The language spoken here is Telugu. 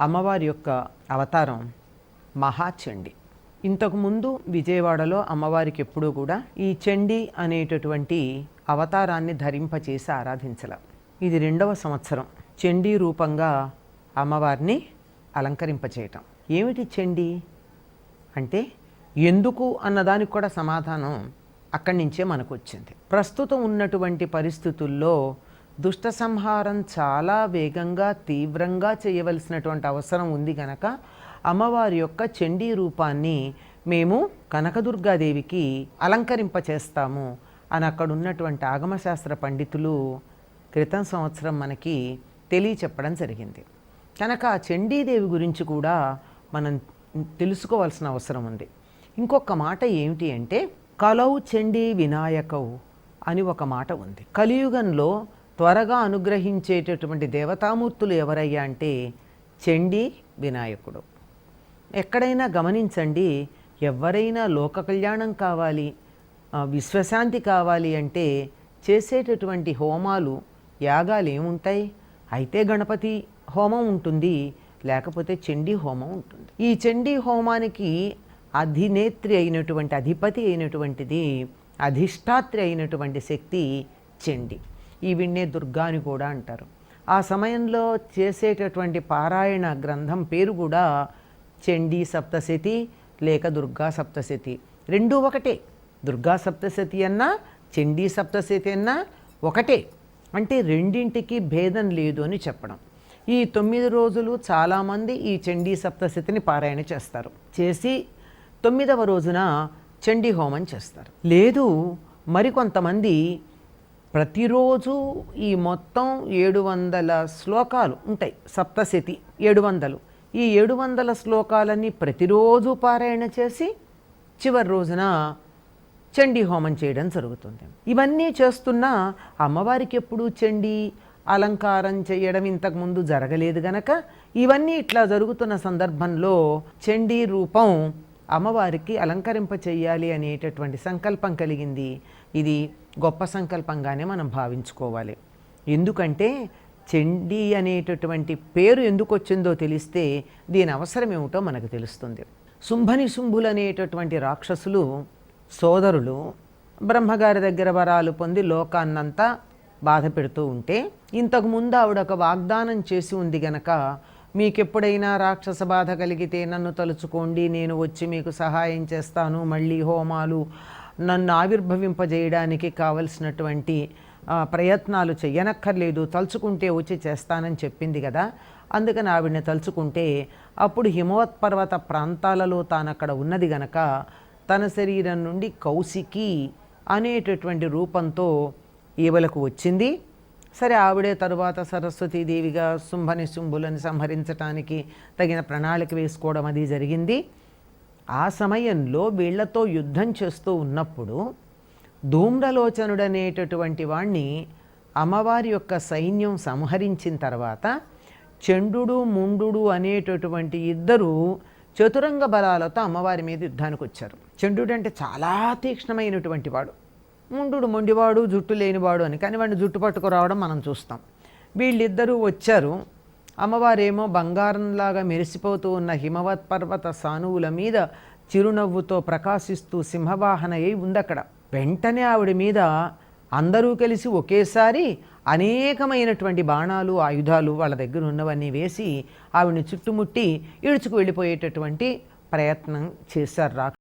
అమ్మవారి యొక్క అవతారం మహాచండి. ఇంతకుముందు విజయవాడలో అమ్మవారికి ఎప్పుడూ కూడా ఈ చండి అనేటటువంటి అవతారాన్ని ధరింపచేసి ఆరాధించల. ఇది రెండవ సంవత్సరం చండీ రూపంగా అమ్మవారిని అలంకరింపచేయటం. ఏమిటి చండి? అంటే ఎందుకు అన్నదానికి కూడా సమాధానం అక్కడి నుంచే మనకు వచ్చింది. ప్రస్తుతం ఉన్నటువంటి పరిస్థితుల్లో దుష్ట సంహారం చాలా వేగంగా తీవ్రంగా చేయవలసినటువంటి అవసరం ఉంది గనక అమ్మవారి యొక్క చండీ రూపాన్ని మేము కనకదుర్గాదేవికి అలంకరింపచేస్తాము అని అక్కడ ఉన్నటువంటి ఆగమశాస్త్ర పండితులు క్రితం సంవత్సరం మనకి తెలియచెప్పడం జరిగింది. కనుక ఆ చండీదేవి గురించి కూడా మనం తెలుసుకోవాల్సిన అవసరం ఉంది. ఇంకొక మాట ఏమిటి అంటే కలౌ చండీ వినాయకౌ అని ఒక మాట ఉంది. కలియుగంలో త్వరగా అనుగ్రహించేటటువంటి దేవతామూర్తులు ఎవరయ్యా అంటే చండీ వినాయకుడు. ఎక్కడైనా గమనించండి ఎవరైనా లోక కళ్యాణం కావాలి విశ్వశాంతి కావాలి అంటే చేసేటటువంటి హోమాలు యాగాలు ఏముంటాయి? అయితే గణపతి హోమం ఉంటుంది లేకపోతే చండీ హోమం ఉంటుంది. ఈ చండీ హోమానికి అధినేత్రి అయినటువంటి అధిపతి అయినటువంటిది అధిష్టాత్రి అయినటువంటి శక్తి చండి. ఈవిడ్నే దుర్గా అని కూడా అంటారు. ఆ సమయంలో చేసేటటువంటి పారాయణ గ్రంథం పేరు కూడా చండీ సప్తశతి లేక దుర్గా సప్తశతి. రెండూ ఒకటే. దుర్గా సప్తశతి అన్నా చండీ సప్తశతి అన్నా ఒకటే. అంటే రెండింటికి భేదం లేదు అని చెప్పడం. ఈ తొమ్మిది రోజులు చాలామంది ఈ చండీ సప్తశతిని పారాయణ చేస్తారు. చేసి తొమ్మిదవ రోజున చండీ హోమం చేస్తారు. లేదు మరికొంతమంది ప్రతిరోజు ఈ మొత్తం ఏడు వందల శ్లోకాలు ఉంటాయి. సప్తశతి ఏడు వందలు ఈ ఏడు వందల శ్లోకాలన్నీ ప్రతిరోజు పారాయణ చేసి చివరి రోజున చండీ హోమం చేయడం జరుగుతుంది. ఇవన్నీ చేస్తున్నా అమ్మవారికి ఎప్పుడు చండీ అలంకారం చేయడం ఇంతకుముందు జరగలేదు గనక ఇవన్నీ ఇట్లా జరుగుతున్న సందర్భంలో చండీ రూపం అమ్మవారికి అలంకరింప చెయ్యాలి అనేటటువంటి సంకల్పం కలిగింది. ఇది గొప్ప సంకల్పంగానే మనం భావించుకోవాలి. ఎందుకంటే చండీ అనేటటువంటి పేరు ఎందుకు వచ్చిందో తెలిస్తే దీని అవసరం ఏమిటో మనకు తెలుస్తుంది. శుంభని శుంభులు అనేటటువంటి రాక్షసులు సోదరులు బ్రహ్మగారి దగ్గర వరాలు పొంది లోకాన్నంతా బాధ పెడుతూ ఉంటే ఇంతకు ముందు ఆవిడ ఒక వాగ్దానం చేసి ఉంది గనక మీకెప్పుడైనా రాక్షస బాధ కలిగితే నన్ను తలుచుకోండి నేను వచ్చి మీకు సహాయం చేస్తాను మళ్ళీ హోమాలు నన్ను ఆవిర్భవింపజేయడానికి కావలసినటువంటి ప్రయత్నాలు చెయ్యనక్కర్లేదు తలుచుకుంటే వచ్చి చేస్తానని చెప్పింది కదా. అందుకని ఆవిడని తలుచుకుంటే అప్పుడు హిమవత్ పర్వత ప్రాంతాలలో తాను అక్కడ ఉన్నది గనక తన శరీరం నుండి కౌశికి అనేటటువంటి రూపంతో ఈవలకు వచ్చింది. సరే ఆవిడే తరువాత సరస్వతీదేవిగా శుంభని శుంభులను సంహరించటానికి తగిన ప్రణాళిక వేసుకోవడం అది జరిగింది. ఆ సమయంలో వీళ్ళతో యుద్ధం చేస్తూ ఉన్నప్పుడు ధూమ్రలోచనుడనేటటువంటి వాణ్ణి అమ్మవారి యొక్క సైన్యం సంహరించిన తర్వాత చండు ముండు అనేటటువంటి ఇద్దరు చతురంగ బలాలతో అమ్మవారి మీద యుద్ధానికి వచ్చారు చండు అంటే చాలా తీక్ష్ణమైనటువంటి వాడు. ముండు మొండివాడు జుట్టు లేనివాడు అని కానీ వాడిని జుట్టు పట్టుకురావడం మనం చూస్తాం. వీళ్ళిద్దరూ వచ్చారు. అమ్మవారేమో బంగారంలాగా మెరిసిపోతూ ఉన్న హిమవత్ పర్వత సానువుల మీద చిరునవ్వుతో ప్రకాశిస్తూ సింహవాహన అయి ఉందక్కడ. వెంటనే ఆవిడ మీద అందరూ కలిసి ఒకేసారి అనేకమైనటువంటి బాణాలు ఆయుధాలు వాళ్ళ దగ్గర ఉన్నవన్నీ వేసి ఆవిడని చుట్టుముట్టి ఈడ్చుకు వెళ్ళిపోయేటటువంటి ప్రయత్నం చేశారు రా